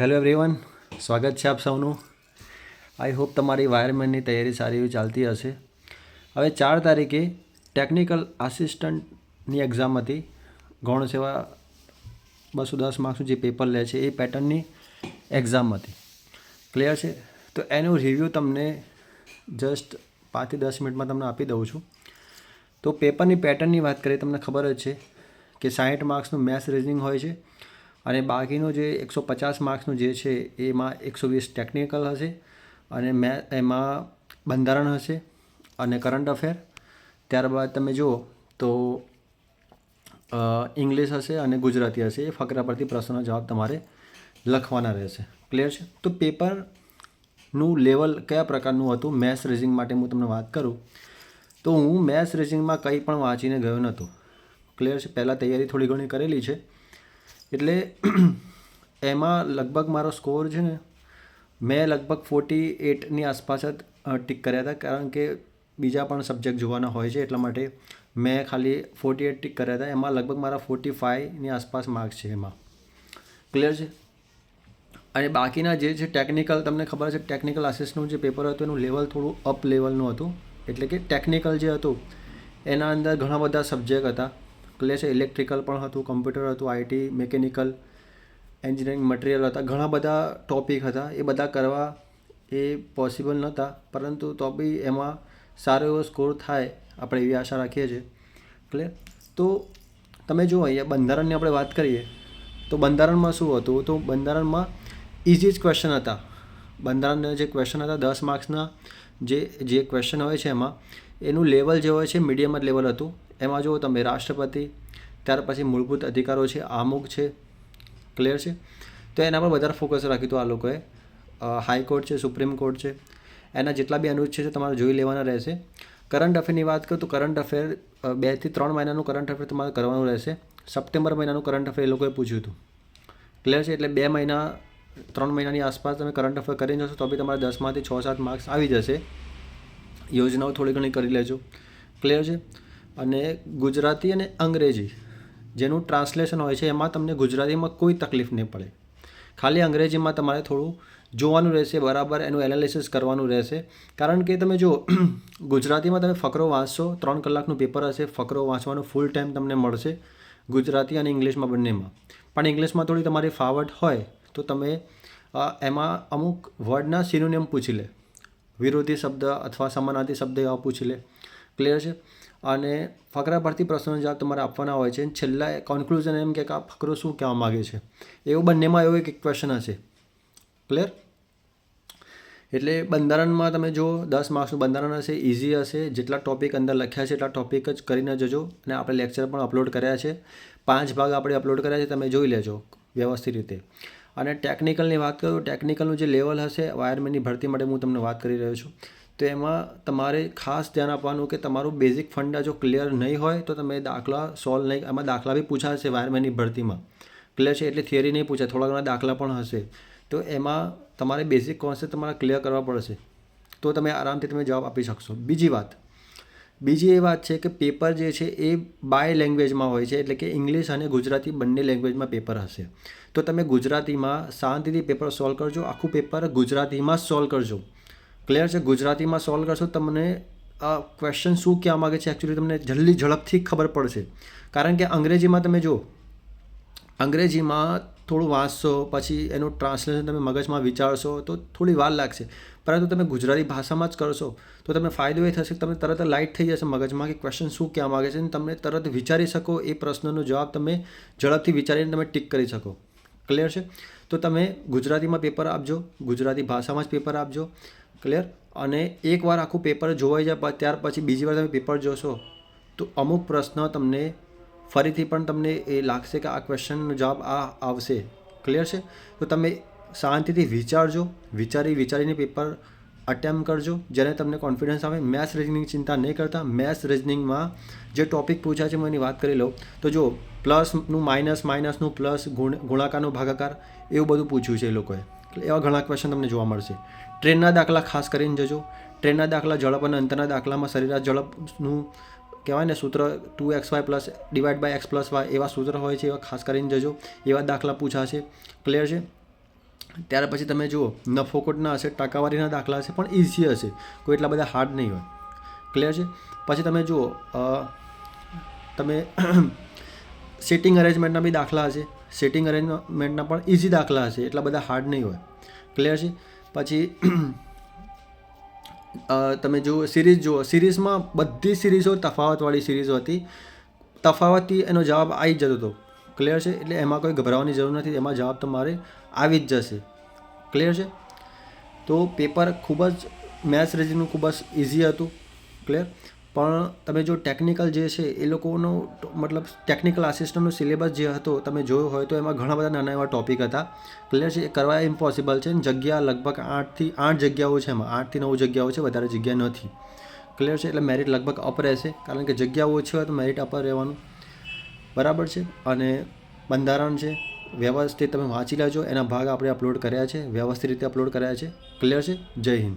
Hello everyone સ્વાગત છે આપ સૌનું. આઈ હોપ તમારી વાયરમેનની તૈયારી સારી એવી ચાલતી હશે. હવે ચાર તારીખે ટેકનિકલ આસિસ્ટન્ટની એક્ઝામ હતી. ગૌણ સેવા બસો દસ માર્ક્સનું જે પેપર લે છે, એ પેટર્નની એક્ઝામ હતી. ક્લિયર છે? તો એનું રિવ્યૂ તમને જસ્ટ પાંચથી દસ મિનિટમાં તમને આપી દઉં છું. તો પેપરની પેટર્નની વાત કરીએ, તમને ખબર જ છે કે સાહીઠ માર્ક્સનું મેથ્સ રિઝનિંગ હોય છે. અને બાકીનું જે એકસો પચાસ માર્ક્સનું જે છે, એમાં એકસો વીસ ટેકનિકલ હશે અને મે, એમાં બંધારણ હશે અને કરંટ અફેર ત્યારબાદ તમે જુઓ તો ઇંગ્લિશ હશે અને ગુજરાતી હશે. એ ફકરા પરથી પ્રશ્નનો જવાબ તમારે લખવાના રહેશે. ક્લિયર છે? તો પેપરનું લેવલ કયા પ્રકારનું હતું? મેથ્સ રેઝિંગ માટે હું તમને વાત કરું. તો હું મેથ્સ રેઝિંગમાં કંઈ પણ વાંચીને ગયો નહોતો. ક્લિયર છે? પહેલાં તૈયારી થોડી ઘણી કરેલી છે. એટલે એમાં લગભગ મારો સ્કોર છે ને, મેં લગભગ ફોર્ટી એટની આસપાસ જ ટીક કર્યા હતા. કારણ કે બીજા પણ સબ્જેક્ટ જોવાના હોય છે એટલા માટે મેં ખાલી ફોર્ટી એટ ટીક કર્યા હતા. એમાં લગભગ મારા ફોર્ટી ફાઇવની આસપાસ માર્ક્સ છે એમાં. ક્લિયર છે? અને બાકીના જે છે ટેકનિકલ તમને ખબર છે ટેકનિકલ આસિસ્ટનું જે પેપર હતું એનું લેવલ થોડું અપ લેવલનું હતું. એટલે કે ટેકનિકલ જે હતું, એના અંદર ઘણા બધા સબ્જેક્ટ હતા. ક્લિયર છે. ઇલેક્ટ્રિકલ પણ હતું કમ્પ્યુટર હતું આઈટી મિકેનિકલ એન્જિનિયરિંગ મટીરિયલ હતા. ઘણા બધા ટોપિક હતા. એ બધા કરવા એ પોસિબલ નહોતા. પરંતુ તો બી એમાં સારો એવો સ્કોર થાય, આપણે એવી આશા રાખીએ છીએ. ક્લિયર તો તમે જુઓ, અહીંયા બંધારણની આપણે વાત કરીએ, તો બંધારણમાં શું હતું? તો બંધારણમાં ઇઝી જ ક્વેશ્ચન હતા. બંધારણના જે ક્વેશ્ચન હતા, દસ માર્ક્સના જે જે ક્વેશ્ચન હોય છે એમાં, એનું લેવલ જે હોય છે મીડિયમ જ લેવલ હતું. એમાં જુઓ તમે રાષ્ટ્રપતિ, ત્યાર પછી મૂળભૂત અધિકારો છે, આમુખ છે ક્લિયર છે? તો એના પર વધારે ફોકસ રાખ્યું હતું આ લોકોએ હાઈકોર્ટ છે સુપ્રીમ કોર્ટ છે, એના જેટલા બી અનુચ્છેદ છે તમારે જોઈ લેવાના રહેશે. કરંટ અફેરની વાત કરું તો કરંટ અફેર બેથી ત્રણ મહિનાનું કરંટ અફેર તમારે કરવાનું રહેશે. સપ્ટેમ્બર મહિનાનું કરંટ અફેર એ લોકોએ પૂછ્યું હતું. ક્લિયર છે? એટલે બે મહિના, ત્રણ મહિનાની આસપાસ તમે કરંટ અફેર કરીને જશો તો બી તમારે દસમાંથી છ સાત માર્ક્સ આવી જશે. યોજનાઓ થોડી ઘણી કરી લેજો. ક્લિયર છે? અને ગુજરાતી અને અંગ્રેજી જેનું ટ્રાન્સલેશન હોય છે, એમાં તમને ગુજરાતીમાં કોઈ તકલીફ નહીં પડે. ખાલી અંગ્રેજીમાં તમારે થોડું જોવાનું રહેશે, બરાબર, એનું એનાલિસિસ કરવાનું રહેશે. કારણ કે તમે જો ગુજરાતીમાં તમે ફકરો વાંચશો, ત્રણ કલાકનું પેપર હશે, ફકરો વાંચવાનો ફૂલ ટાઈમ તમને મળશે ગુજરાતી અને ઇંગ્લિશમાં બંનેમાં. પણ ઇંગ્લિશમાં થોડી તમારી ફાવટ હોય, તો તમે એમાં અમુક વર્ડના સિનોનિયમ પૂછી લે. વિરોધી શબ્દ અથવા સમાનાર્થી શબ્દ એવા પૂછી લે. ક્લિયર છે. અને ફકરા પરથી પ્રશ્નનો જવાબ તમારે આપવાના હોય છે. છેલ્લા કન્ક્લુઝન એમ કે આ ફકરો શું કહેવા માગે છે? એવું બંનેમાં એવો એક ક્વેશ્ચન હશે. ક્લિયર એટલે બંધારણમાં તમે જો દસ માર્ક્સનું બંધારણ હશે ઇઝી હશે. જેટલા ટોપિક અંદર લખ્યા છે એટલા ટોપિક જ કરીને જજો. અને આપણે લેક્ચર પણ અપલોડ કર્યા છે. પાંચ ભાગ આપણે અપલોડ કર્યા છે, તમે જોઈ લેજો વ્યવસ્થિત રીતે. અને ટેકનિકલની વાત કરું ટેકનિકલનું જે લેવલ હશે વાયરમેનની ભરતી માટે હું તમને વાત કરી રહ્યો છું. તો એમાં તમારે ખાસ ધ્યાન આપવાનું કે તમારું બેઝિક ફંડા જો ક્લિયર નહીં હોય તો તમે દાખલા સોલ્વ નહીં એમાં દાખલા બી પૂછાશે વાયરમેનની ભરતીમાં. ક્લિયર છે એટલે થિયરી નહીં પૂછાય, થોડા ઘણા દાખલા પણ હશે. તો એમાં તમારે બેઝિક કોન્સેપ્ટ તમારે ક્લિયર કરવા પડશે. તો તમે આરામથી તમે જવાબ આપી શકશો. બીજી વાત. બીજી એ વાત છે કે પેપર જે છે એ બાય લેંગ્વેજમાં હોય છે, એટલે કે ઇંગ્લિશ અને ગુજરાતી બંને લેંગ્વેજમાં પેપર હશે. તો તમે ગુજરાતીમાં શાંતિથી પેપર સોલ્વ કરજો, આખું પેપર ગુજરાતીમાં સોલ્વ કરજો. ક્લિયર છે ગુજરાતીમાં સોલ્વ કરશો, તમને આ ક્વેશ્ચન શું કહેવા માગે છે? એકચ્યુઅલી તમને જલ્દી ઝડપથી ખબર પડશે. કારણ કે અંગ્રેજીમાં તમે જો અંગ્રેજીમાં થોડું વાંચશો, પછી એનું ટ્રાન્સલેશન તમે મગજમાં વિચારશો, તો થોડી વાર લાગશે. પરંતુ તમે ગુજરાતી ભાષામાં જ કરશો, તો તમને ફાયદો એ થશે કે તમને તરત લાઇટ થઈ જશે મગજમાં કે ક્વેશ્ચન શું કહેવા માગે છે, અને તમે તરત વિચારી શકો એ પ્રશ્નનો જવાબ તમે ઝડપથી વિચારીને તમે ટીક કરી શકો. ક્લિયર છે? તો તમે ગુજરાતીમાં પેપર આપજો, ગુજરાતી ભાષામાં જ પેપર આપજો. ક્લિયર અને એકવાર આખું પેપર જોવાઈ જાય ત્યાર પછી બીજી વાર તમે પેપર જોશો, તો અમુક પ્રશ્ન તમને ફરીથી પણ તમને એ લાગશે કે આ ક્વેશ્ચનનો જવાબ આ આવશે. ક્લિયર છે? તો તમે શાંતિથી વિચારજો, વિચારી વિચારીને પેપર અટેમ્પ કરજો, જેને તમને કોન્ફિડન્સ આવે. મેથ્સ રિઝનિંગ ચિંતા નહીં કરતા. મેથ્સ રિઝનિંગમાં જે ટોપિક પૂછ્યા છે, હું એની વાત કરી લઉં. તો જો પ્લસનું માઇનસ માઇનસનું પ્લસ ગુણ, ગુણાકારનો ભાગાકાર, એવું બધું પૂછ્યું છે એ લોકોએ. એવા ઘણા ક્વેશ્ચન તમને જોવા મળશે. ટ્રેનના દાખલા ખાસ કરીને જજો. ટ્રેનના દાખલા ઝડપ અને અંતરના દાખલામાં સરેરાશ ઝડપનું કહેવાય ને સૂત્ર two x y plus divide by x plus y એવા સૂત્ર હોય છે, એવા ખાસ કરીને જજો. એવા દાખલા પૂછાશે. ક્લિયર છે? ત્યાર પછી તમે જુઓ. નફો ખોટના હશે, ટકાવારીના દાખલા હશે, પણ ઇઝી હશે. કોઈ એટલા બધા હાર્ડ નહીં હોય. ક્લિયર છે? પછી તમે જુઓ તમે સિટિંગ અરેન્જમેન્ટના બી દાખલા હશે. સેટિંગ અરેન્જમેન્ટના પણ ઇઝી દાખલા હશે, એટલા બધા હાર્ડ નહીં હોય. ક્લિયર છે? પછી તમે જુઓ સિરીઝ જુઓ. સિરીઝમાં બધી સિરીઝો તફાવતવાળી સિરીઝો હતી. તફાવતથી એનો જવાબ આવી જ જતો હતો. ક્લિયર છે? એટલે એમાં કોઈ ગભરાવાની જરૂર નથી. એમાં જવાબ તમારે આવી જ જશે. ક્લિયર છે? તો પેપર ખૂબ જ મેથ્સ રીઝનિંગ ખૂબ જ ઇઝી હતું. ક્લિયર પણ તમે જો ટેકનિકલ જે છે, એ લોકોનો મતલબ ટેકનિકલ આસિસ્ટન્ટનો સિલેબસ જે હતો, તમે જોયો હોય તો એમાં ઘણા બધા નાના એવા ટોપિક હતા. ક્લિયર છે? એ કરવા ઇમ્પોસિબલ છે જગ્યા લગભગ આઠથી આઠ જગ્યાઓ છે એમાં. આઠથી નવ જગ્યાઓ છે, વધારે જગ્યા નથી. ક્લિયર છે? એટલે મેરિટ લગભગ અપ રહેશે. કારણ કે જગ્યાઓ ઓછી હોય તો મેરિટ અપ રહેવાનું. બરાબર છે? અને બંધારણ છે, વ્યવસ્થિત તમે વાંચી લેજો. એના ભાગ આપણે અપલોડ કર્યા છે. વ્યવસ્થિત રીતે અપલોડ કર્યા છે. ક્લિયર છે? જય હિન્દ.